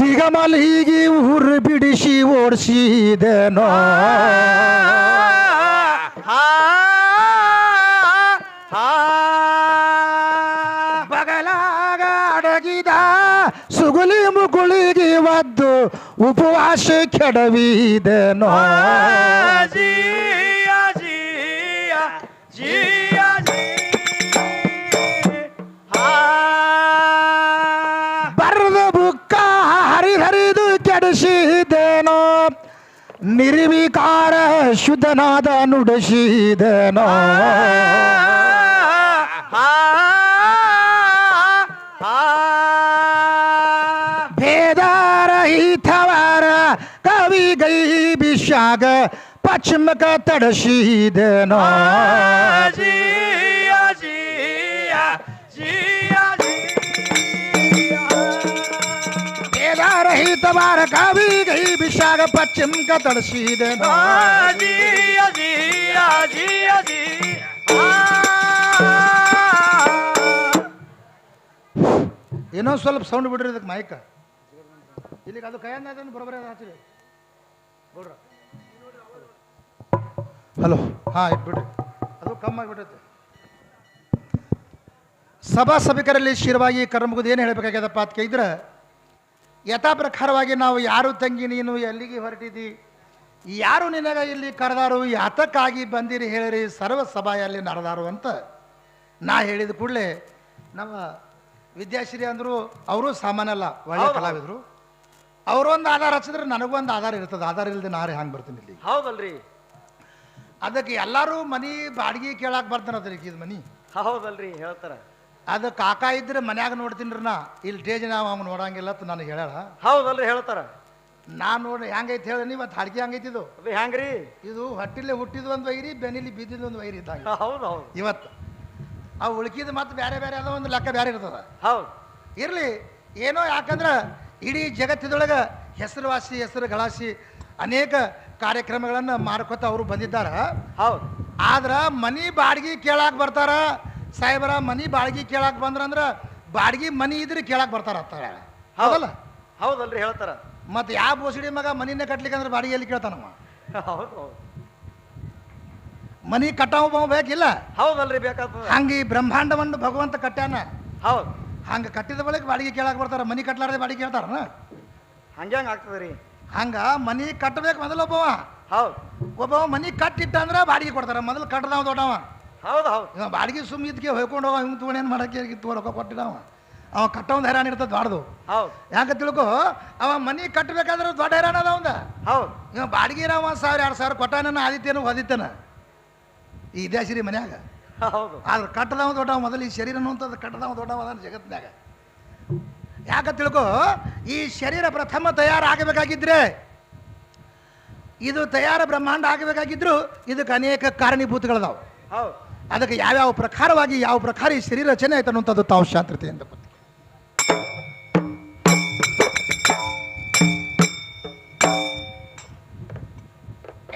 ದಿಗಮಲಿಗಿ ಊರು ಬಿಡಿಸಿ ಓಡಿಸಿದೆನೋ ಬಗಲಾಗ ಅಡಗಿದ ಸುಗುಲಿ ಮುಗುಳಿಗೆ ಒದ್ದು ಉಪವಾಸ ಕೆಡವಿದೆನೋ ಹರಿದು ಕೆಡಿಸಿದೇನೋ ನಿರ್ವಿಕಾರ ಶುದ್ಧನಾದ ನುಡಿಸಿದೆನೋ ಹಾ ಹಾ ಭೇದರಹಿತವರ ಕವಿ ಗೈ ಬಿಷಾಗ ಪಶ್ಚಿಮಕ ತಡಸಿದೆನೋ ಜಿಯ ಭೇದರಹಿತವರ ಕವಿ ಗೈ ಬಿಷಾಗ ಪಶ್ಚಿಮಕ ತಡಸಿದೆನೋ ಏನೋ ಸ್ವಲ್ಪ ಸೌಂಡ್ ಬಿಡ್ರಿ ಇದಕ್ಕೆ ಮೈಕ ಇಲ್ಲಿಗೆ ಅದು ಕೈಯನ್ನ ಅದನ್ನು ಬರೋಬರಿ ಹಚ್ಚಿರಿ ನೋಡ್ರ. ಹಲೋ ಹಾಂ ಇಟ್ಬಿಡ್ರಿ ಅದು ಕಮ್ಮಿ ಆಗಿಬಿಟ್ಟೈತೆ. ಸಭಾ ಸಭಿಕರಲ್ಲಿ ಶಿರವಾಗಿ ಕರ್ಮಗುದು ಏನು ಹೇಳಬೇಕಾಗ್ಯದಪ್ಪ ಅಂತ ಕೇಳಿದ್ರೆ ಯಥಾ ಪ್ರಕಾರವಾಗಿ ನಾವು ಯಾರು ತಂಗಿ ನೀನು ಎಲ್ಲಿಗೆ ಹೊರಟಿದಿ? ಯಾರು ನಿನಗ ಇಲ್ಲಿ ಕರೆದಾರು? ಯಾತಕ್ಕಾಗಿ ಬಂದಿರಿ ಹೇಳಿರಿ? ಸರ್ವ ಸಭಾಯಲ್ಲಿ ನಡೆದಾರು ಅಂತ ನಾ ಹೇಳಿದ ಕೂಡಲೇ ನಮ್ಮ ವಿದ್ಯಾಶ್ರೀ ಅಂದರು ಅವರು ಸಾಮಾನ್ಯ ಅಲ್ಲ ಒಳ್ಳೆ. ಕಲಾವಿದರು. ಅವರೊಂದು ಆಧಾರ ಹಚ್ಚಿದ್ರೆ ನನಗೊಂದು ಆಧಾರ ಇರ್ತದೆ. ಆಧಾರ ಇಲ್ಲದೆ ನಾರೇ ಹಂಗೆ ಬರ್ತೀನಿ ಇಲ್ಲಿ. ಹೌದಲ್ರಿ. ಅದಕ್ಕೆ ಎಲ್ಲರೂ ಮನಿ ಬಾಡಿಗೆ ಕೇಳಕ್ಕೆ ಬರ್ತಾನೆ ಅದ್ರಿಗೆ ಇದು ಮನಿ. ಹೌದಲ್ರಿ ಹೇಳ್ತಾರ. ಅದು ಕಾಕ ಇದ್ರೆ ಮನ್ಯಾಗ ನೋಡ್ತೀನಿ ನಾ. ಇಲ್ಲಿ ಸ್ಟೇಜ್ ನಾವು ಅವ್ನು ನೋಡಂಗಿಲ್ಲ ಅಂತ ನಾನು ಹೇಳ ಹೌದಲ್ರಿ ಹೇಳ್ತಾರ. ನಾನು ನೋಡಿ ಹೆಂಗೈತೆ ಹೇಳಿ ನೀವು ಅದು ಹಾಡ್ಗೆ ಹಂಗೈತಿ ಇದು? ಅದು ಹೆಂಗ್ರಿ? ಇದು ಹೊಟ್ಟಿಲೆ ಹುಟ್ಟಿದ ಒಂದು ವೈರಿ ಬೆನಿಲಿ ಬಿದ್ದಿದ್ದು ಒಂದು ವೈರಿ ಇದ್ದಾಗ. ಹೌದು ಹೌದು. ಇವತ್ತು ಆ ಉಳ್ಕಿದ ಮತ್ತೆ ಬೇರೆ ಬೇರೆ ಅದ ಒಂದು ಲೆಕ್ಕ ಬೇರೆ ಇರ್ತದ. ಹೌದು. ಇರಲಿ ಏನೋ ಯಾಕಂದ್ರೆ ಇಡೀ ಜಗತ್ತಿದೊಳಗೆ ಹೆಸರುವಾಸಿ ಹೆಸರು ಗಳಾಸಿ ಅನೇಕ ಕಾರ್ಯಕ್ರಮಗಳನ್ನು ಮಾಡ್ಕೊತ ಅವರು ಬಂದಿದ್ದಾರೆ. ಹೌದು. ಆದ್ರೆ ಮನಿ ಬಾಡಿಗೆ ಕೇಳಾಕ್ ಬರ್ತಾರ ಸಾಹೇಬರ ಮನಿ ಬಾಡಿಗೆ ಕೇಳಾಕ್ ಬಂದ್ರಂದ್ರ ಬಾಡಿಗೆ ಮನಿ ಇದ್ರೆ ಕೇಳಾಕ್ ಬರ್ತಾರ ಅಂತ ಹೌದಲ್ಲ? ಹೌದಲ್ರಿ ಹೇಳ್ತಾರ. ಮತ್ತೆ ಯಾವ ಬೋಸಿಡಿ ಮಗ ಮನಿನೇ ಕಟ್ಲಿಕ್ಕೆ ಅಂದ್ರೆ ಬಾಡಿಗೆ ಎಲ್ಲಿ ಕೇಳ್ತಾನಮ್ಮ ಹೌದು ಮನಿ ಕಟ್ಟಾವ ಬೇಕಿಲ್ಲ? ಹೌದಲ್ರಿ ಬೇಕಾಗ್ತದ. ಹಂಗೆ ಈ ಬ್ರಹ್ಮಾಂಡವನ್ನು ಭಗವಂತ ಕಟ್ಟ್ಯಾನ ಹೌದು. ಹಂಗೆ ಕಟ್ಟಿದ ಬಳಿಕ ಬಾಡಿಗೆ ಕೇಳಾಕ್ ಬರ್ತಾರ ಮನಿ ಕಟ್ಲಾರ್ದೆ ಬಾಡಿಗೆ ಕೇಳ್ತಾರನ? ಹಂಗ್ಯಾಂಗ ಆಗ್ತದ್ರಿ? ಹಂಗ ಮನಿ ಕಟ್ಟಬೇಕು ಮೊದಲು ಒಬ್ಬವ ಹೌದು. ಒಬ್ಬವ ಮನಿ ಕಟ್ಟಿಟ್ಟ ಅಂದ್ರೆ ಬಾಡಿಗೆ ಕೊಡ್ತಾರ ಮೊದಲು ಕಟ್ಟದವ ದೊಡ್ಡವ. ಹೌದು ಹೌದು. ಇವ ಬಾಡಿಗೆ ಸುಮ್ಮ ಇದಕ್ಕೆ ಹೊಯ್ಕೊಂಡು ಹೋಗ ಹಿಂಗೆ ತೊಗೊಂಡು ಏನು ಮಾಡಕ್ಕೆ ರೊಕ್ಕ ಕೊಟ್ಟಿಡವ ಅವ. ಕಟ್ಟೊಂದು ಹೈರಾಣ ಇರ್ತದೆ ದೊಡ್ಡದು ಹೌದು. ಯಾಕೆ ತಿಳ್ಕೊ? ಅವ ಮನಿ ಕಟ್ಟಬೇಕಾದ್ರೆ ದೊಡ್ಡ ಹೈರಾಣ ಅದ ಅವಂದ. ಹೌದು. ಇವ ಬಾಡಿಗೆ ಒಂದು ಸಾವಿರ ಎರಡು ಸಾವಿರ ಕೊಟ್ಟಾನ ಆದಿತ್ಯನ ಓದಿತ್ತನ ಈ ದೇಶರಿ ಮನ್ಯಾಗ. ಹೌದು. ಆದ್ರೆ ಕಟ್ಟದವ ದೊಡ್ಡ ಮೊದಲು ಈ ಶರೀರ ಅನ್ನುವಂಥದ್ದು ಕಟ್ಟದವ ದೊಡ್ಡವ ಜಗತ್ತಿನಾಗ ಯಾಕೆ ತಿಳ್ಕೊ? ಈ ಶರೀರ ಪ್ರಥಮ ತಯಾರಾಗಬೇಕಾಗಿದ್ರೆ ಇದು ತಯಾರ ಬ್ರಹ್ಮಾಂಡ ಆಗಬೇಕಾಗಿದ್ರು ಇದಕ್ಕೆ ಅನೇಕ ಕಾರಣೀಭೂತಗಳದಾವು. ಹೌದು. ಅದಕ್ಕೆ ಯಾವ್ಯಾವ ಪ್ರಕಾರವಾಗಿ ಯಾವ ಪ್ರಕಾರ ಈ ಶರೀರ ರಚನೆ ಆಯ್ತು ಅನ್ನುವಂಥದ್ದು ತಾವು ಶಾಂತತೆಯಿಂದ ಎಂದು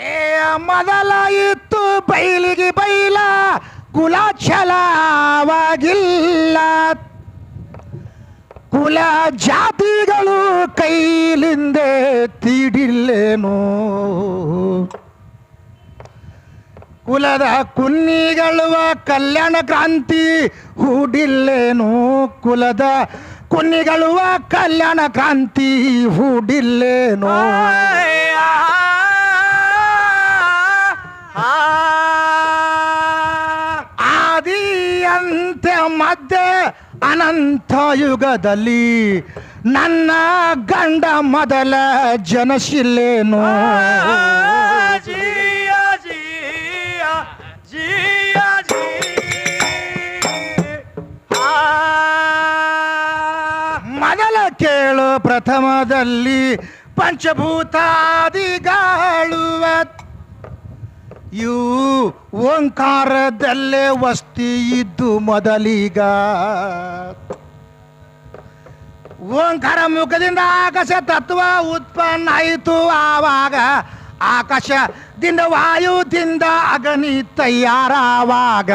ಏ ಮೊದಲ ಇತ್ತು ಬೈಲಿಗೆ ಬೈಲ ಕುಲಾಚಲವಾಗಿಲ್ಲ ಕುಲ ಜಾತಿಗಳು ಕೈಲಿಂದೆ ತೀಡಿಲ್ಲೇನು. ಕುಲದ ಕುನ್ನಿಗಳುವ ಕಲ್ಯಾಣ ಕ್ರಾಂತಿ ಹೂಡಿಲ್ಲೇನು? ಕುಲದ ಕುನ್ನಿಗಳುವ ಕಲ್ಯಾಣ ಕ್ರಾಂತಿ ಹೂಡಿಲ್ಲೇನು? ಆದಿ ಅಂತ್ಯ ಮಧ್ಯ ಅನಂತ ಯುಗದಲ್ಲಿ ನನ್ನ ಗಂಡ ಮೊದಲ ಜನಶಿಲ್ಲೇನು? ಕೇಳು ಪ್ರಥಮದಲ್ಲಿ ಪಂಚಭೂತಾದಿಗಾಳುವ. ಇವು ಓಂಕಾರದಲ್ಲೇ ವಸ್ತಿ ಇದ್ದು ಮೊದಲಿಗ. ಓಂಕಾರ ಮುಖದಿಂದ ಆಕಾಶ ತತ್ವ ಉತ್ಪನ್ನ ಆಯಿತು ಆವಾಗ ಆಕಾಶದಿಂದ ವಾಯುದಿಂದ ಅಗನಿ ತಯಾರಾವಾಗ.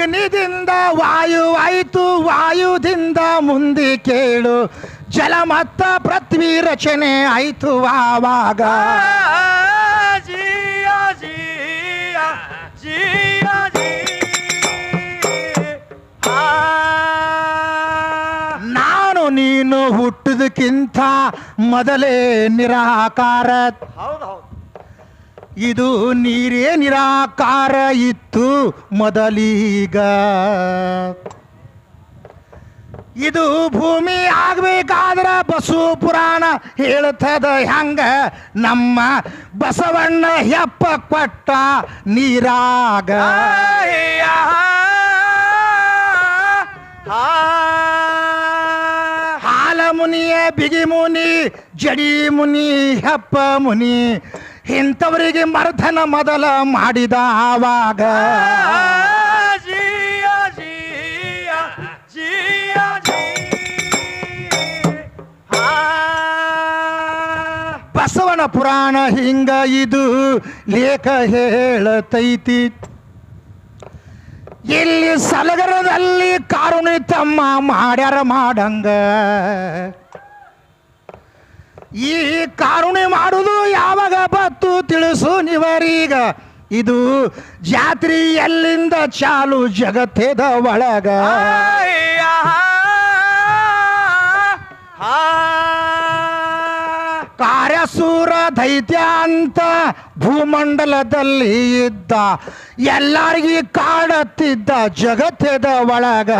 ಅಗ್ನಿದಿಂದ ವಾಯುವಾಯಿತು ವಾಯುದಿಂದ ಮುಂದೆ ಕೇಳು. ಜಲ ಮತ್ತ ಪೃಥ್ವಿ ರಚನೆ ಆಯಿತು ಆವಾಗ. ನಾನು ನೀನು ಹುಟ್ಟುದಕ್ಕಿಂತ ಮೊದಲೇ ನಿರಾಕಾರ. ಇದು ನೀರೇ ನಿರಾಕಾರ ಇತ್ತು ಮೊದಲೀಗ ಇದು ಭೂಮಿ ಆಗ್ಬೇಕಾದ್ರ ಬಸು ಪುರಾಣ ಹೇಳ್ತದ ಹೆಂಗ ನಮ್ಮ ಬಸವಣ್ಣ ಹೆಪ್ಪ ಕೊಟ್ಟ ನೀರಾಗ ಹಾಲ ಮುನಿಯ ಬಿಗಿ ಮುನಿ ಜಡಿ ಮುನಿ ಹೆಪ್ಪ ಮುನಿ ಇಂಥವರಿಗೆ ಮರ್ಧನ ಮೊದಲ ಮಾಡಿದ ಆವಾಗ. ಬಸವನ ಪುರಾಣ ಹಿಂಗ ಇದು ಲೇಖ ಹೇಳತೈತಿ. ಇಲ್ಲಿ ಸಲಗರದಲ್ಲಿ ಕಾರುಣಿ ತಮ್ಮ ಮಾಡ್ಯಾರ ಮಾಡಂಗ. ಈ ಕಾರುಣಿ ಮಾಡುದು ಯಾವಾಗ ಬತ್ತು ತಿಳಿಸು ನೀವರೀಗ. ಇದು ಜಾತ್ರಿ ಎಲ್ಲಿಂದ ಚಾಲು ಜಗತ್ತೇದ ಒಳಗ. ಕಾರ್ಯಸೂರ ದೈತ್ಯ ಅಂತ ಭೂಮಂಡಲದಲ್ಲಿ ಇದ್ದ. ಎಲ್ಲರಿಗೂ ಕಾಡತ್ತಿದ್ದ ಜಗತ್ತೇದ ಒಳಗ.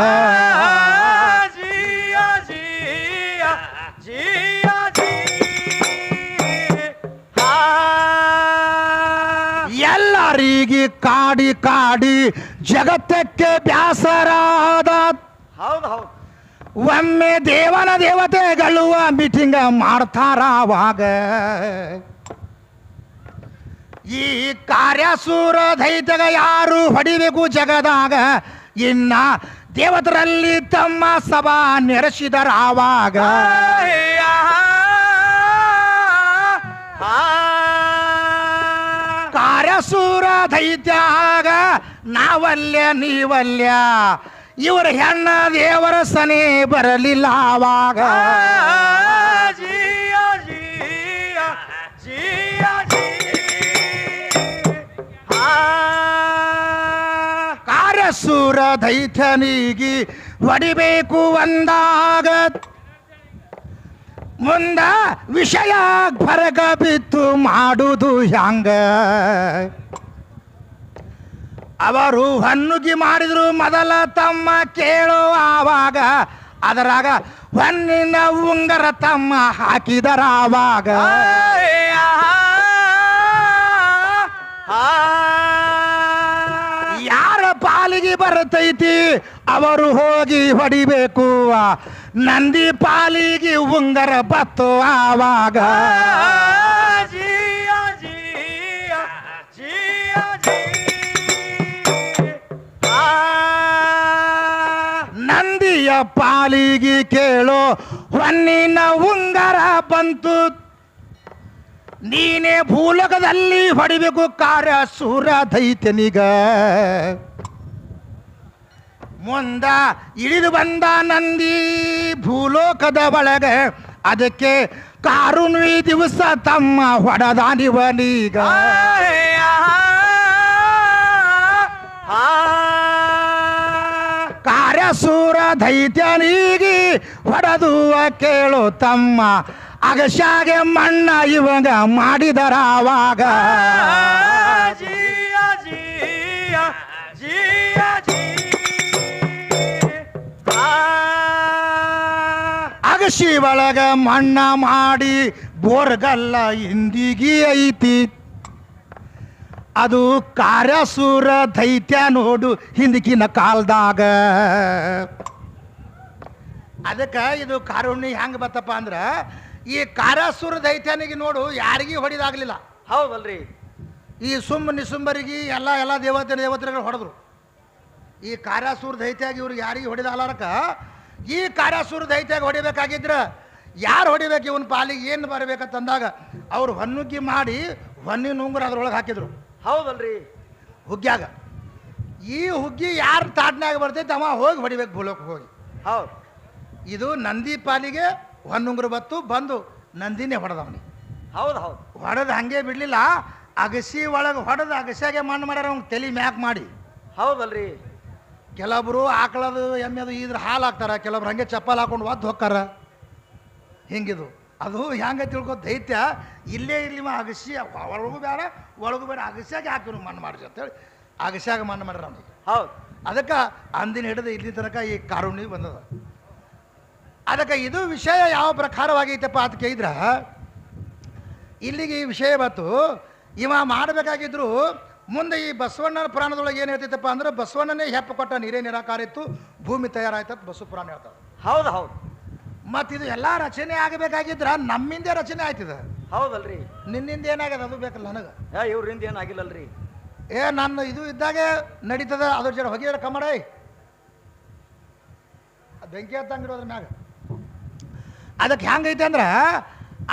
ಎಲ್ಲರಿಗೆ ಕಾಡಿ ಕಾಡಿ ಜಗತ್ತಕ್ಕೆ ಬ್ಯಾಸರಾದ ಹೌದು ಹೌದು. ಒಮ್ಮೆ ದೇವನ ದೇವತೆಗಳು ಮೀಟಿಂಗ್ ಮಾಡ್ತಾರ ಅವಾಗ. ಈ ಕಾರ್ಯಸೂರ ದೈತ್ಯಗ ಯಾರು ಹೊಡಿಬೇಕು ಜಗದಾಗ ಇನ್ನ ದೇವತರಲ್ಲಿ ತಮ್ಮ ಸಭಾ ನೆರೆಸಿದರ ಕಾರ್ಯಸೂರ ದೈತ್ಯಾಗ ನಾವಲ್ಯ ನೀವಲ್ಯ. ಇವರ ಹೆಣ್ಣ ದೇವರ ಸನಿ ಬರಲಿಲ್ಲ ಆವಾಗ. ಧೈತ್ಯ ನೀಗಿ ಹೊಡಿಬೇಕು ಅಂದಾಗ ಮುಂದ ವಿಷಯ ಬರಗ ಬಿತ್ತು ಮಾಡುವುದು ಹ್ಯಾಂಗ? ಅವರು ಹನ್ನುಗಿ ಮಾಡಿದ್ರು ಮೊದಲ ತಮ್ಮ ಕೇಳೋ ಆವಾಗ ಅದರಾಗ ಹೊನ್ನಿನ ಉಂಗರ ತಮ್ಮ ಹಾಕಿದರ ಆವಾಗ. ಯಾರ ಪಾಲಿಗೆ ಬರ್ತೈತಿ ಅವರು ಹೋಗಿ ಹೊಡಿಬೇಕು ನಂದಿ ಪಾಲಿಗೆ ಉಂಗರ ಬತ್ತು ಆವಾಗ. ನಂದಿಯ ಪಾಲಿಗೆ ಕೇಳೋ ಹೊನ್ನಿನ ಉಂಗರ ಬಂತು. ನೀನೇ ಭೂಲೋಕದಲ್ಲಿ ಹೊಡಿಬೇಕು ಕಾರ್ಯ ಸೂರ ದೈತ್ಯನಿಗ ಮುಂದ ಇಳಿದು ಬಂದ ನಂದಿ ಭೂಲೋಕದ ಒಳಗೆ ಅದಕ್ಕೆ ಕಾರುಣ್ವಿ ದಿವಸ ತಮ್ಮ ಹೊಡೆದಾನಿವನೀಗ ಕಾರ್ಯಸೂರ ದೈತ್ಯನಿಗೆ ಹೊಡೆದುವ ಕೇಳು ತಮ್ಮ ಅಗಶಾಗೆ ಮಣ್ಣ ಇವಾಗ ಮಾಡಿದರ ಅಗಶಿ ಒಳಗ ಮಣ್ಣ ಮಾಡಿ ಬೋರ್ಗಲ್ಲ ಇಂದಿಗಿ ಐತಿ. ಅದು ಕಾರ್ಯಸೂರ ದೈತ್ಯ ನೋಡು ಹಿಂದಿಕಿನ ಕಾಲದಾಗ. ಅದಕ್ಕೆ ಇದು ಕಾರುಣ್ಯ ಹೆಂಗೆ ಬತ್ತಪ್ಪ ಅಂದ್ರೆ ಈ ಕಾರ್ಯಸೂರ ದೈತ್ಯನಿಗೆ ನೋಡು ಯಾರಿಗೂ ಹೊಡಿದಾಗಲಿಲ್ಲ. ಹೌದಲ್ರಿ. ಈ ಸುಮ್ಮ ನಿಸುಂಬರಿಗೆ ಎಲ್ಲ ಎಲ್ಲ ದೇವತೆ ದೇವತೆಗಳು ಹೊಡೆದ್ರು. ಈ ಕಾರ್ಯಾಸೂರ ದೈತ್ಯಾಗಿ ಇವ್ರಿಗೆ ಯಾರಿಗೆ ಹೊಡೆದ ಅಲಾರಕ ಈ ಕಾರ್ಯಾಸೂರ ದೈತ್ಯಾಗ ಹೊಡಿಬೇಕಾಗಿದ್ರ ಯಾರು ಹೊಡಿಬೇಕು ಇವನ್ ಪಾಲಿಗೆ ಏನು ಬರಬೇಕಂತಂದಾಗ ಅವ್ರು ಹೊನ್ನುಗ್ಗಿ ಮಾಡಿ ಹೊನ್ನಿ ನುಂಗ್ರ ಅದ್ರೊಳಗೆ ಹಾಕಿದ್ರು. ಹೌದಲ್ರಿ. ಹುಗ್ಗ್ಯಾಗ. ಈ ಹುಗ್ಗಿ ಯಾರು ತಾಡ್ನಾಗ ಬರ್ತೈತೆ ಅವ ಹೋಗಿ ಹೊಡಿಬೇಕು ಭೂಲೋಕ ಹೋಗಿ. ಹೌದು. ಇದು ನಂದಿ ಪಾಲಿಗೆ ಹೊನ್ನುಂಗ್ರ ಬತ್ತು ಬಂದು ನಂದಿನೇ ಹೊಡೆದವನಿ. ಹೌದು ಹೌದು. ಹೊಡೆದು ಹಂಗೆ ಬಿಡಲಿಲ್ಲ ಅಗಸಿ ಒಳಗೆ ಹೊಡೆದು ಅಗಸಿಯಾಗೆ ಮಣ್ಣು ಮಾಡ್ಯಾರ ಅವ್ನ ತಲೆ ಮ್ಯಾಕ್ ಮಾಡಿ. ಹೌದಲ್ರಿ. ಕೆಲವೊಬ್ರು ಆಕಳದು ಎಮ್ಮೆದು ಇದ್ರ ಹಾಲು ಹಾಕ್ತಾರೆ ಕೆಲವೊಬ್ರು ಹಂಗೆ ಚಪ್ಪಲ್ ಹಾಕೊಂಡು ಒದ್ದು ಹೋಗ್ತಾರ ಹಿಂಗಿದು. ಅದು ಹೆಂಗೆ ತಿಳ್ಕೊ ದೈತ್ಯ ಇಲ್ಲೇ ಇಲ್ಲಿ ಮಾ ಅಗಸಿ ಒಳಗೂ ಬೇಡ ಒಳಗೂ ಬೇಡ ಅಗಸ್ಯಾಗೆ ಹಾಕಿರು ಮಣ್ಣು ಮಾಡಿಸಿ ಅಂತೇಳಿ. ಅಗಸ್ಯಾಗ ಮಣ್ಣು ಮಾಡ್ಯಾರ ಅವ್ನಿಗೆ ಹೌದು. ಅದಕ್ಕೆ ಅಂದಿನ ಹಿಡಿದು ಇಲ್ಲಿ ತನಕ ಈ ಕಾರುಣ್ಯ ಬಂದದ. ಅದಕ್ಕೆ ಇದು ವಿಷಯ ಯಾವ ಪ್ರಕಾರವಾಗೈತಪ್ಪ ಅಂತ ಕೇಳಿದ್ರೆ ಇಲ್ಲಿಗೆ ಈ ವಿಷಯ ಬಂತು. ಇವ ಮಾಡಬೇಕಾಗಿದ್ರು ಮುಂದೆ ಈ ಬಸವಣ್ಣನ ಪುರಾಣದೊಳಗೆ ಏನು ಹೇಳ್ತೈತಪ್ಪ ಅಂದ್ರೆ ಬಸವಣ್ಣನೇ ಹೆಪ್ಪ ಕೊಟ್ಟ ನೀರೇ ನಿರಾಕಾರ ಇತ್ತು ಭೂಮಿ ಅಂತ ಬಸವ ಪುರಾಣ ಹೇಳ್ತಾರೆ. ಹೌದು ಹೌದು. ಮತ್ತು ಇದು ಎಲ್ಲ ರಚನೆ ಆಗಬೇಕಾಗಿದ್ರ ನಮ್ಮಿಂದೇ ರಚನೆ ಆಯ್ತದ ಹೌದಲ್ರಿ. ನಿನ್ನಿಂದ ಏನಾಗ್ಯದ ಅದು ಬೇಕಲ್ಲ ನನಗೆ. ಏ ಇವ್ರಿಂದ ಏನಾಗಿಲ್ಲಲ್ರಿ ಏ ನನ್ನ ಇದು ಇದ್ದಾಗೆ ನಡೀತದ ಅದ್ರ ಜೊತೆ ಹೊಗೆ ಕಮಡೈ ಬೆಂಕಿ ಹತ್ತಂಗಿರೋದ್ರ ಮ್ಯಾಗ. ಅದಕ್ಕೆ ಹೆಂಗೈತೆ ಅಂದ್ರೆ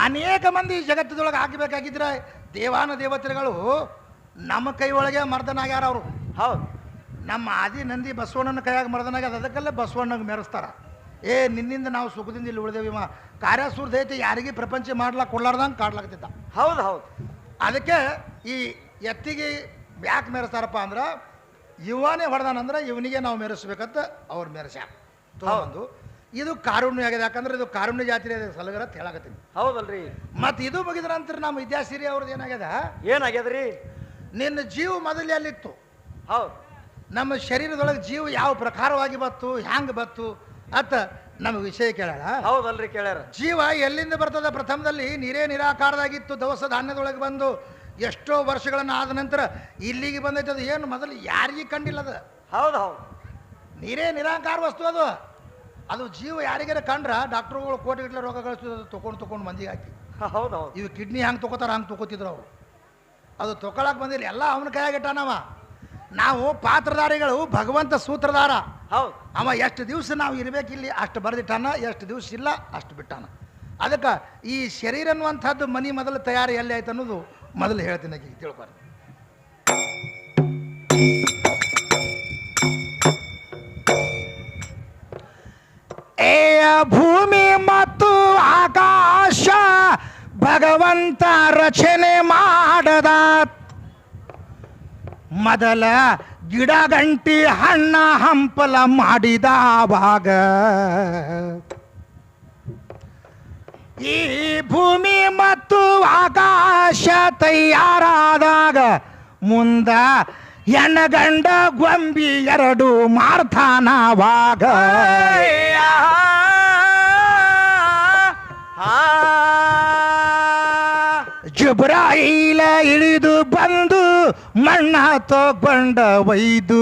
ಅನೇಕ ಮಂದಿ ಜಗತ್ತದೊಳಗೆ ಹಾಕಬೇಕಾಗಿದ್ರೆ ದೇವಾನ ದೇವತೆಗಳು ನಮ್ಮ ಕೈ ಒಳಗೆ ಮರ್ದನಾಗ್ಯಾರ ಅವರು. ಹೌದು. ನಮ್ಮ ಆದಿ ನಂದಿ ಬಸವಣ್ಣನ ಕೈಯಾಗ ಮರ್ದನಾಗ್ಯದ ಅದಕ್ಕಲ್ಲ ಬಸವಣ್ಣಗೆ ಮೆರೆಸ್ತಾರ. ಏ ನಿನ್ನಿಂದ ನಾವು ಸುಖದಿಂದ ಇಲ್ಲಿ ಉಳಿದೇವಿಮ ಕಾರ್ಯಸೂರ್ದೈತಿ ಯಾರಿಗೆ ಪ್ರಪಂಚ ಮಾಡ್ಲಾಕ್ ಕೊಡ್ಲಾರ್ದಂಗೆ ಕಾಡ್ಲಾಗ್ತಿದ್ದ ಹೌದು ಹೌದು. ಅದಕ್ಕೆ ಈ ಎತ್ತಿಗೆ ಯಾಕೆ ಮೆರೆಸ್ತಾರಪ್ಪ ಅಂದ್ರೆ ಇವನೇ ಹೊಡೆದಾನಂದ್ರೆ ಇವನಿಗೆ ನಾವು ಮೆರೆಸ್ಬೇಕಂತ ಅವ್ರು ಮೆರೆಸ್ಯಾರ. ಒಂದು ಇದು ಕಾರುಣ್ಯ ಆಗಿದೆ ಯಾಕಂದ್ರೆ ಇದು ಕಾರುಣ್ಯ ಜಾತಿ ಸಲಗರ ಅಂತ ಹೇಳಕತ್ತೀನಿ. ಹೌದಲ್ರಿ. ಮತ್ತೆ ಇದು ಮುಗಿದ ನಂತರ ನಮ್ಮ ವಿದ್ಯಾಸಿರಿ ಅವ್ರದ್ದು ಏನಾಗ್ಯದ? ಏನಾಗ್ಯದ್ರಿ? ನಿನ್ನ ಜೀವ ಮೊದಲು ಅಲ್ಲಿತ್ತು. ಹೌದು. ನಮ್ಮ ಶರೀರದೊಳಗೆ ಜೀವ ಯಾವ ಪ್ರಕಾರವಾಗಿ ಬತ್ತು ಹ್ಯಾಂಗ ಬತ್ತು ಅತ್ತ ನಮಗೆ ವಿಷಯ ಕೇಳೋಣ ಹೌದಲ್ರಿ ಕೇಳ್ಯಾರ. ಜೀವ ಎಲ್ಲಿಂದ ಬರ್ತದ? ಪ್ರಥಮದಲ್ಲಿ ನೀರೇ ನಿರಾಕಾರದಾಗಿತ್ತು ದವಸ ಧಾನ್ಯದೊಳಗೆ ಬಂದು ಎಷ್ಟೋ ವರ್ಷಗಳನ್ನು ಆದ ನಂತರ ಇಲ್ಲಿಗೆ ಬಂದೈತೆ ಅದು ಏನು ಮೊದಲು ಯಾರಿಗೂ ಕಂಡಿಲ್ಲ ಅದು. ಹೌದು ಹೌದು. ನೀರೇ ನಿರಾಕಾರ ವಸ್ತು ಅದು. ಅದು ಜೀವ ಯಾರಿಗಾರ ಕಂಡ್ರ ಡಾಕ್ಟ್ರುಗಳು ಕೋಟಿಗಟ್ಟಲೆ ರೋಗ ಕಳಿಸ್ತಿದ್ರು ತೊಗೊಂಡು ತೊಗೊಂಡು ಮಂದಿಗೆ ಹಾಕಿ. ಹೌದು ಹೌದು. ಇವು ಕಿಡ್ನಿ ಹ್ಯಾಂಗೆ ತೊಗೋತಾರ ಹಂಗೆ ತೊಗೋತಿದ್ರು ಅವರು. ಅದು ತೊಗೊಳಕ್ಕೆ ಬಂದಿಲ್ಲ. ಎಲ್ಲ ಅವನ ಕೈಯಾಗಿಟ್ಟನವ ನಾವು ಪಾತ್ರಧಾರಿಗಳು ಭಗವಂತ ಸೂತ್ರಧಾರ. ಹೌದು. ಅವ ಎಷ್ಟು ದಿವಸ ನಾವು ಇರಬೇಕಿಲ್ಲಿ ಅಷ್ಟು ಬರೆದಿಟ್ಟಾನ ಎಷ್ಟು ದಿವಸ ಇಲ್ಲ ಅಷ್ಟು ಬಿಟ್ಟಾನ. ಅದಕ್ಕೆ ಈ ಶರೀರ ಅನ್ನುವಂಥದ್ದು ಮನಿ ಮೊದಲು ತಯಾರಿ ಎಲ್ಲಿ ಆಯ್ತು ಅನ್ನೋದು ಮೊದಲು ಹೇಳ್ತೀನಿ ಈಗ ತಿಳ್ಕೊರಿ. ಏ ಭೂಮಿ ಭಗವಂತ ರಚನೆ ಮಾಡದ. ಮೊದಲ ಗಿಡ ಗಂಟಿ ಹಣ್ಣ ಹಂಪಲ ಮಾಡಿದವಾಗ ಈ ಭೂಮಿ ಮತ್ತು ಆಕಾಶ ತಯಾರಾದಾಗ ಮುಂದ ಎಣಗಂಡ ಗಂಡ ಗೊಂಬಿ ಎರಡು ಮಾಡ್ತಾನವಾಗ ಜುಬ್ರಾಯಿಲ ಇಳಿದು ಬಂದು ಮಣ್ಣ ತಗೊಂಡ ಒಯ್ದು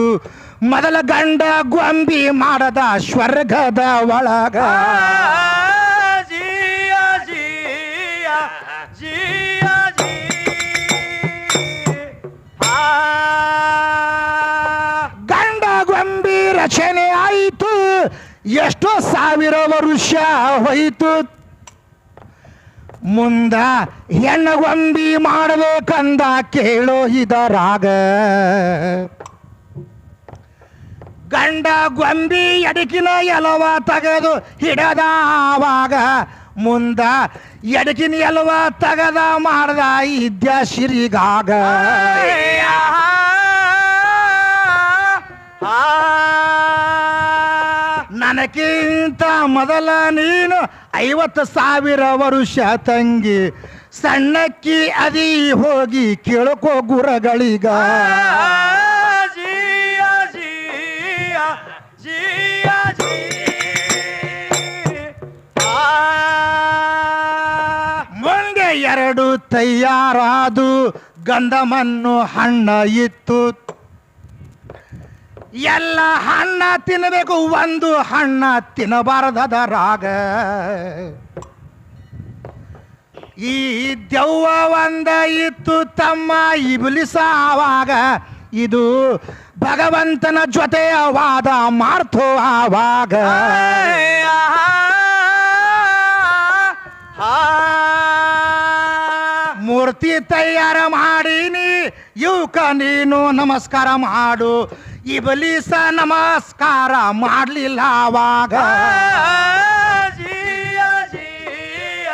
ಮೊದಲ ಗಂಡ ಗೊಂಬಿ ಮಾಡದ ಸ್ವರ್ಗದ ಒಳಗ. ಗಂಡ ಗೊಂಬಿ ರಚನೆ ಆಯಿತು ಎಷ್ಟೋ ಸಾವಿರ ವರುಷ ಹೋಯಿತು. ಮುಂದ ಹೆಣ್ಣ ಗೊಂಬಿ ಮಾಡಬೇಕಂದ ಕೇಳೋ ಇದರಾಗ. ಗಂಡ ಗೊಂಬಿ ಎಡಕಿನ ಎಲವ ತೆಗೆದು ಹಿಡದಾವಾಗ ಮುಂದ ಎಡಕಿನ ಎಲವ ತೆಗದ ಮಾಡ್ದ ಇದ್ಯ ಸಿರಿಗಾಗ. ನನಕ್ಕಿಂತ ಮೊದಲ ನೀನು ಐವತ್ತು ಸಾವಿರ ವರುಷ ತಂಗಿ ಸಣ್ಣಕ್ಕಿ ಅದಿ ಹೋಗಿ ಕೇಳಕೋ ಗುರಗಳಿಗ. ಮುಂದೆ ಎರಡು ತಯಾರಾದು ಗಂಧಮನ್ನು ಹಣ್ಣ ಇತ್ತು ಎಲ್ಲ ಹಣ್ಣ ತಿನ್ನಬೇಕು, ಒಂದು ಹಣ್ಣ ತಿನ್ನಬಾರದರಾಗ ಈ ದೆವ್ವ ಒಂದ ಇತ್ತು ತಮ್ಮ ಇಬ್ಲಿಸ ಆವಾಗ ಇದು ಭಗವಂತನ ಜೊತೆಯ ವಾದ ಮಾರ್ಥೋ ಆವಾಗ. ಮೂರ್ತಿ ತಯಾರ ಮಾಡೀನಿ. ಇವಕ ನೀನು ನಮಸ್ಕಾರ ಮಾಡು. ಈ ಬಲಿಸ ನಮಸ್ಕಾರ ಮಾಡಲಿಲ್ಲ ಅವಾಗ. ಜಿಯ ಜಿಯ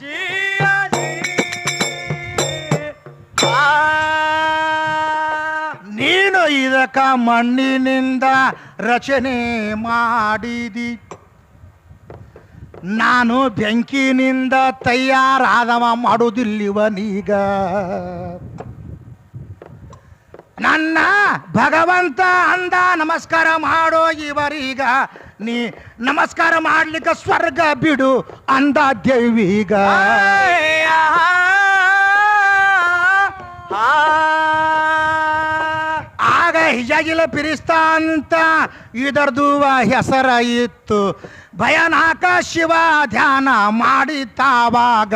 ಜಿಯ ಜಿ ಆ. ನೀನು ಇದಕ್ಕ ಮಣ್ಣಿನಿಂದ ರಚನೆ ಮಾಡಿದಿ. ನಾನು ಬೆಂಕಿನಿಂದ ತಯಾರಾದವ ಮಾಡುವುದಿಲ್ಲಿವನೀಗ ನನ್ನ ಭಗವಂತ ಅಂದ ನಮಸ್ಕಾರ ಮಾಡೋ ಇವರೀಗ. ನೀ ನಮಸ್ಕಾರ ಮಾಡ್ಲಿಕ್ಕೆ ಸ್ವರ್ಗ ಬಿಡು ಅಂದ ದೇವೀಗ. ಆಗ ಹಿಜಾಗಿಲ ಪಿರಿಸ್ತ ಅಂತ ಇದರದು ಹೆಸರ ಇತ್ತು. ಭಯನಾಕ ಶಿವ ಧ್ಯಾನ ಮಾಡಿತಾವಾಗ.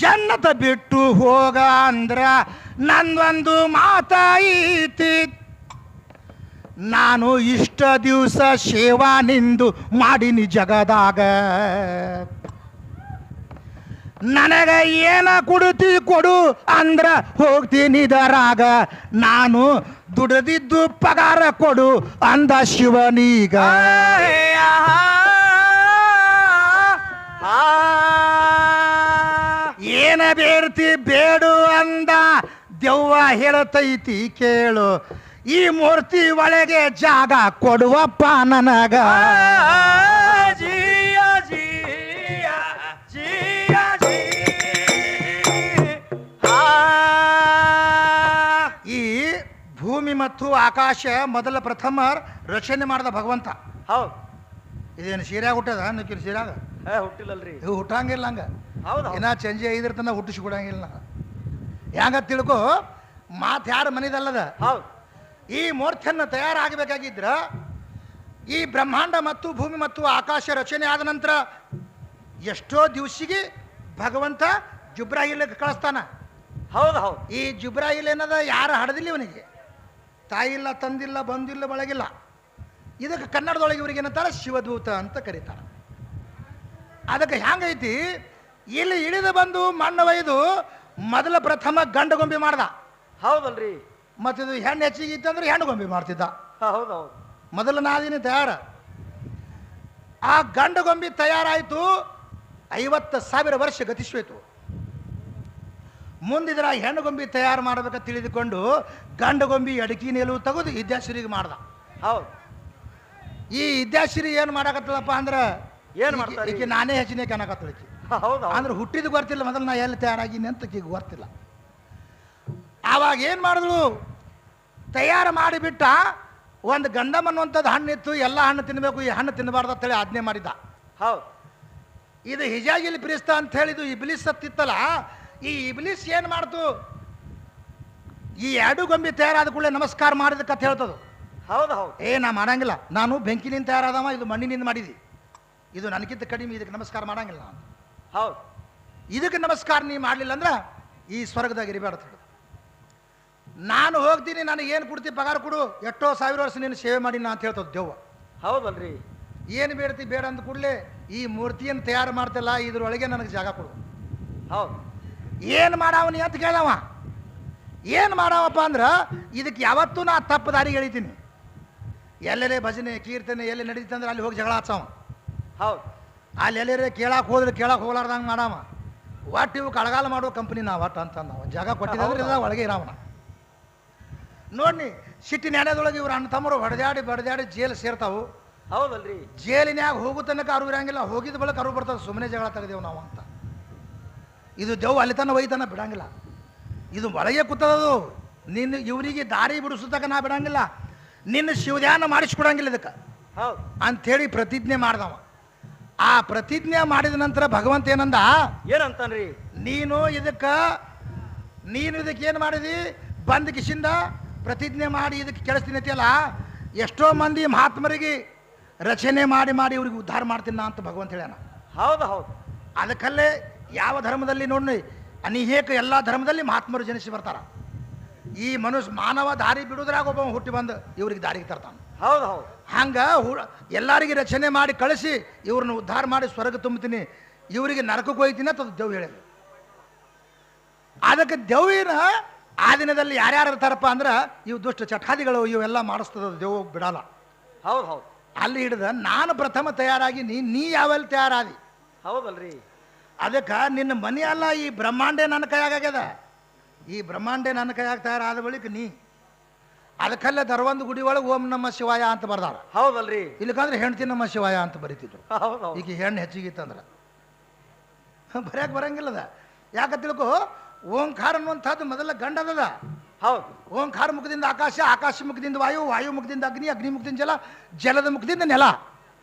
ಜನ್ನತ ಬಿಟ್ಟು ಹೋಗ ಅಂದ್ರ ನಂದೊಂದು ಮಾತ ಐತಿ ನಾನು ಇಷ್ಟ ದಿವಸ ಸೇವಾ ನಿಂದು ಮಾಡಿನಿ ಜಗದಾಗ. ನನಗ ಏನ ಕೊಡುತ್ತಿ ಕೊಡು ಅಂದ್ರ ಹೋಗ್ತೀನಿ ದರಾಗ ನಾನು ದುಡದಿದ್ದು ಪಗಾರ ಕೊಡು ಅಂದ ಶಿವನೀಗ. ಏನ ಬೇಡ್ತಿ ಬೇಡು ಅಂದ ದೆವ್ವ ಹೇಳತೈತಿ ಕೇಳು. ಈ ಮೂರ್ತಿ ಒಳಗೆ ಜಾಗ ಕೊಡುವಪ್ಪ ನನಗ. ಈ ಭೂಮಿ ಮತ್ತು ಆಕಾಶ ಮೊದಲ ಪ್ರಥಮ ರಚನೆ ಮಾಡಿದ ಭಗವಂತ. ಹೌದು. ಇದೇನು ಸೀರ್ಯಾಗ ಹುಟ್ಟದ? ನಿಕ್ಕಿನ ಸೀರ್ಯಾಗ ಹುಟ್ಟಿಲ್ಲಲ್ರಿ. ಇವು ಹುಟ್ಟಂಗಿಲ್ಲ ಹಂಗ ಹೌದು ಇನ್ನ ಚಂಜೆ ಐದರ ತನ ಹುಟ್ಟಿಸಿ ಕೊಡಂಗಿಲ್ಲ ಹೆಂಗ ತಿಳ್ಕೊ? ಮಾತು ಯಾರು ಮನಿದಲ್ಲದ? ಹೌದು. ಈ ಮೂರ್ತಿಯನ್ನು ತಯಾರಾಗಬೇಕಾಗಿದ್ರ ಈ ಬ್ರಹ್ಮಾಂಡ ಮತ್ತು ಭೂಮಿ ಮತ್ತು ಆಕಾಶ ರಚನೆ ಆದ ನಂತರ ಎಷ್ಟೋ ದಿವಸಿಗೆ ಭಗವಂತ ಜುಬ್ರಾಹಿಲ್ಗೆ ಕಳಿಸ್ತಾನ. ಹೌದು ಹೌದು. ಈ ಜುಬ್ರಾಹಿಲ್ ಏನದ? ಯಾರು ಹಡದಿಲ್ಲ ಇವನಿಗೆ. ತಾಯಿ ಇಲ್ಲ ತಂದಿಲ್ಲ ಬಂದಿಲ್ಲ ಬಳಗಿಲ್ಲ. ಇದಕ್ಕೆ ಕನ್ನಡದೊಳಗೆ ಇವರಿಗೆ ಏನಂತಾರೆ? ಶಿವದೂತ ಅಂತ ಕರೀತಾರೆ. ಅದಕ್ಕೆ ಹ್ಯಾಂಗೈತಿ? ಇಲ್ಲಿ ಇಳಿದು ಬಂದು ಮಣ್ಣು ಒಯ್ದು ಮೊದಲ ಪ್ರಥಮ ಗಂಡಗೊಂಬೆ ಮಾಡ್ದ. ಹೌದಲ್ರಿ. ಮತ್ತಿದು ಹೆಣ್ಣು ಹೆಚ್ಚಿಗೆ ಇತ್ತಂದ್ರೆ ಹೆಣ್ಣು ಗೊಂಬೆ ಮಾಡ್ತಿದ್ದ. ಹೌದು ಮೊದಲ ನಾದಿನ ತಯಾರ. ಆ ಗಂಡು ಗೊಂಬೆ ತಯಾರಾಯಿತು ಐವತ್ತು ಸಾವಿರ ವರ್ಷ ಗತಿಸ್ಬೇಕು. ಮುಂದಿದ್ರ ಆ ಹೆಣ್ಣು ಗೊಂಬೆ ತಯಾರು ಮಾಡ್ಬೇಕಂತ ತಿಳಿದುಕೊಂಡು ಗಂಡು ಗೊಂಬೆ ಅಡಕಿ ನೆಲುವು ತೆಗೆದು ವಿದ್ಯಾಶ್ರೀಗೆ ಮಾಡ್ದ. ಹೌದು. ಈ ವಿದ್ಯಾಶ್ರೀ ಏನು ಮಾಡಕತ್ತದಪ್ಪ ಅಂದ್ರೆ ಏನ್ ಮಾಡ್ತಾರೆ ಈಕೆ ನಾನೇ ಹೆಚ್ಚಿನ ಕನಕತ್ತಳ ಈಕಿ? ಹೌದು ಅಂದ್ರೆ ಹುಟ್ಟಿದ ಗೊತ್ತಿಲ್ಲ ಮೊದಲು ನಾ ಎಲ್ಲಿ ತಯಾರಾಗಿ ಅಂತ ಗೊತ್ತಿಲ್ಲ. ಆವಾಗ ಏನು ಮಾಡಿದ್ರು ತಯಾರು ಮಾಡಿಬಿಟ್ಟ ಒಂದು ಗಂಧಮ್ ಅನ್ನುವಂಥದ್ದು ಹಣ್ಣಿತ್ತು ಎಲ್ಲ ಹಣ್ಣು ತಿನ್ನಬೇಕು ಈ ಹಣ್ಣು ತಿನ್ನಬಾರ್ದು ಅಂತೇಳಿ ಆಜ್ಞೆ ಮಾಡಿದ್ದ. ಹೌದು. ಇದು ಹಿಜಾಗಿಲ್ ಬಿರಿಸ್ತ ಅಂತ ಹೇಳಿದು ಇಬ್ಲಿಸ್ ಸತ್ತಿತ್ತಲ್ಲ ಈ ಇಬ್ಲಿಸ್ ಏನು ಮಾಡ್ತು? ಈ ಎರಡು ಗೊಂಬೆ ತಯಾರಾದ ಕೂಡಲೇ ನಮಸ್ಕಾರ ಮಾಡಿದ ಕಥೆ ಹೇಳ್ತದು. ಹೌದು ಹೌದು. ಏ ನಾ ಮಾಡಂಗಿಲ್ಲ. ನಾನು ಬೆಂಕಿನಿಂದ ತಯಾರಾದವ ಇದು ಮಣ್ಣಿನಿಂದ ಮಾಡಿದಿ. ಇದು ನನಗಿಂತ ಕಡಿಮೆ ಇದಕ್ಕೆ ನಮಸ್ಕಾರ ಮಾಡಂಗಿಲ್ಲ ನಾನು. ಹೌದು. ಇದಕ್ಕೆ ನಮಸ್ಕಾರ ನೀ ಮಾಡಲಿಲ್ಲ ಅಂದ್ರೆ ಈ ಸ್ವರ್ಗದಾಗ ಇರಬೇಡ ನಾನು ಹೋಗ್ತೀನಿ ನನಗೆ ಏನು ಕೊಡ್ತಿ ಪಗಾರ ಕೊಡು. ಎಷ್ಟೋ ಸಾವಿರ ವರ್ಷ ನೀನು ಸೇವೆ ಮಾಡಿ ನಾ ಅಂತ ಹೇಳ್ತದ ದೆವ್ವ. ಹೌದಲ್ರಿ. ಏನು ಬೇಡ್ತಿ ಬೇಡ ಅಂದ ಕೂಡಲೇ ಈ ಮೂರ್ತಿಯನ್ನು ತಯಾರು ಮಾಡ್ತಲ್ಲ ಇದ್ರೊಳಗೆ ನನಗೆ ಜಾಗ ಕೊಡು. ಹೌದು. ಏನು ಮಾಡಾವನಿ ಅಂತ ಕೇಳವ. ಏನು ಮಾಡಾವಪ್ಪ ಅಂದ್ರೆ ಇದಕ್ಕೆ ಯಾವತ್ತೂ ನಾ ತಪ್ಪು ದಾರಿ ಎಳಿತೀನಿ. ಎಲ್ಲೆಲ್ಲೇ ಭಜನೆ ಕೀರ್ತನೆ ಎಲ್ಲಿ ನಡೀತಂದ್ರೆ ಅಲ್ಲಿ ಹೋಗಿ ಜಗಳ ಹಚ್ಚವ ಹೌದು. ಅಲ್ಲಿ ಎಲ್ಲೇ ಕೇಳಕ್ಕೆ ಹೋದ್ರೆ ಕೇಳಕ್ಕೆ ಹೋಗ್ಲಾರ್ದಂಗೆ ಮಾಡವ. ಒಟ್ಟು ಇವು ಕಳಗಾಲ ಮಾಡೋ ಕಂಪ್ನಿ ನಾವು ಒಟ್ಟು ಅಂತ ನಾವು ಜಾಗ ಕೊಟ್ಟಿದ್ರೆ ಒಳಗೆ ಇರಾವನ. ನೋಡಿ ಸಿಟ್ಟಿನ ಎಣೆದೊಳಗೆ ಇವ್ರು ಅಣ್ಣ ತಮ್ಮರು ಹೊಡೆದಾಡಿ ಬಡದಾಡಿ ಜೇಲ್ ಸೇರ್ತಾವು. ಹೌದಲ್ರಿ. ಜೇಲಿನ್ಯಾಗ ಹೋಗೋ ತನಕ ಅರು ಇರಂಗಿಲ್ಲ ಹೋಗಿದ ಬಳಿಕ ಅರು ಬರ್ತದೆ ಸುಮ್ಮನೆ ಜಗಳ ತೆಗೆದೇವು ನಾವು ಅಂತ. ಇದು ದೇವ್ ಅಲ್ಲಿತನ ಒಯ್ತನ ಬಿಡಂಗಿಲ್ಲ. ಇದು ಒಳಗೆ ಕೂತದದು. ನಿನ್ನ ಇವರಿಗೆ ದಾರಿ ಬಿಡಿಸೋದಕ್ಕೆ ನಾ ಬಿಡಂಗಿಲ್ಲ. ನಿನ್ನ ಶಿವಧ್ಯಾನ ಮಾಡಿಸ್ಕೊಡಂಗಿಲ್ಲ ಇದಕ್ಕೆ. ಹೌದು. ಅಂಥೇಳಿ ಪ್ರತಿಜ್ಞೆ ಮಾಡ್ದವ. ಆ ಪ್ರತಿಜ್ಞೆ ಮಾಡಿದ ನಂತರ ಭಗವಂತ ಏನಂದ? ಏನಂತಾನ್ರಿ? ನೀನು ಇದಕ್ಕೆ ನೀನು ಇದಕ್ಕೆ ಏನು ಮಾಡಿದಿ? ಬಂದ ಕಿಶಿಂದ ಪ್ರತಿಜ್ಞೆ ಮಾಡಿ ಇದಕ್ಕೆ ಅಲ್ಲ ಎಷ್ಟೋ ಮಂದಿ ಮಹಾತ್ಮರಿಗೆ ರಚನೆ ಮಾಡಿ ಮಾಡಿ ಇವ್ರಿಗೆ ಉದ್ಧಾರ ಮಾಡ್ತೀನಿ ಅಂತ ಭಗವಂತ ಹೇಳ್ಯಾನ. ಹೌದು ಹೌದು. ಅದಕ್ಕಲ್ಲೇ ಯಾವ ಧರ್ಮದಲ್ಲಿ ನೋಡಿ ಅನೇಕ ಎಲ್ಲ ಧರ್ಮದಲ್ಲಿ ಮಹಾತ್ಮರು ಜನಿಸಿ ಬರ್ತಾರ. ಈ ಮನುಷ್ಯ ಮಾನವ ದಾರಿ ಬಿಡುದ್ರಾಗ ಒಬ್ಬ ಹುಟ್ಟಿ ಬಂದು ಇವ್ರಿಗೆ ದಾರಿಗೆ ತರ್ತಾನೆ. ಹೌದು ಹೌದು. ಹಂಗ ಎಲ್ಲರಿಗೆ ರಚನೆ ಮಾಡಿ ಕಳಿಸಿ ಇವ್ರನ್ನ ಉದ್ಧಾರ ಮಾಡಿ ಸ್ವರ್ಗ ತುಂಬುತ್ತೀನಿ ಇವರಿಗೆ ನರಕಕ್ಕೆ ಹೋಯ್ತೀನಿ ಅಂತ ದೇವ್ ಹೇಳಿದ್ರು. ಅದಕ್ಕೆ ದೆವ್ವಿನ ಆ ದಿನದಲ್ಲಿ ಯಾರ್ಯಾರು ಇರ್ತಾರಪ್ಪ ಅಂದ್ರೆ ಇವು ದುಷ್ಟ ಚಟಾದಿಗಳು ಇವೆಲ್ಲ ಮಾಡಿಸ್ತದ ದೇವ್ ಬಿಡಲ್ಲ. ಹೌದು ಹೌದು. ಅಲ್ಲಿ ಹಿಡಿದ ನಾನು ಪ್ರಥಮ ತಯಾರಾಗಿ ನೀ ನೀ ಯಾವೆಲ್ಲ ತಯಾರಾದಿ? ಹೌದಲ್ರಿ. ಅದಕ್ಕೆ ನಿನ್ನ ಮನೆ ಅಲ್ಲ ಈ ಬ್ರಹ್ಮಾಂಡೇ ನನ್ನ ಕೈಯಾಗ್ಯದ ಈ ಬ್ರಹ್ಮಾಂಡೇ ನನ್ನ ಕೈಯಾಗ ತಯಾರಾದ ಬಳಿಕ ನೀ. ಅದಕ್ಕಲ್ಲೇ ದರ್ವಂದ್ ಗುಡಿ ಒಳಗೆ ಓಂ ನಮ್ಮ ಶಿವಾಯ ಅಂತ ಬರ್ದಾರ. ಹೌದಲ್ರಿ. ಇಲ್ಲಕಂದ್ರೆ ಹೆಂಡ್ತಿ ನಮ್ಮ ಶಿವಾಯ ಅಂತ ಬರೀತಿದ್ರು. ಈಗ ಹೆಣ್ಣು ಹೆಚ್ಚಿಗೆ ಇತ್ತಂದ್ರೆ ಬರೆಯಕ್ಕೆ ಬರಂಗಿಲ್ಲದ. ಯಾಕೆ ತಿಳ್ಕೊ? ಓಂಕಾರ ಅನ್ನುವಂಥದ್ದು ಮೊದಲ ಗಂಡದದ. ಹೌದು. ಓಂಕಾರ ಮುಖದಿಂದ ಆಕಾಶ ಆಕಾಶ ಮುಖದಿಂದ ವಾಯು ವಾಯು ಮುಖದಿಂದ ಅಗ್ನಿ ಅಗ್ನಿ ಮುಖದಿಂದ ಜಲ ಜಲದ ಮುಖದಿಂದ ನೆಲ.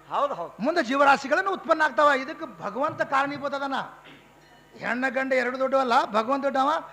ಹೌದು ಹೌದು. ಮುಂದೆ ಜೀವರಾಶಿಗಳನ್ನು ಉತ್ಪನ್ನ ಆಗ್ತಾವ. ಇದಕ್ಕೆ ಭಗವಂತ ಕಾರಣೀಭೂತ ಅದನ. ಹೆಣ್ಣ ಗಂಡ ಎರಡು ದೊಡ್ಡವಲ್ಲ ಭಗವಂತ ದೊಡ್ಡವ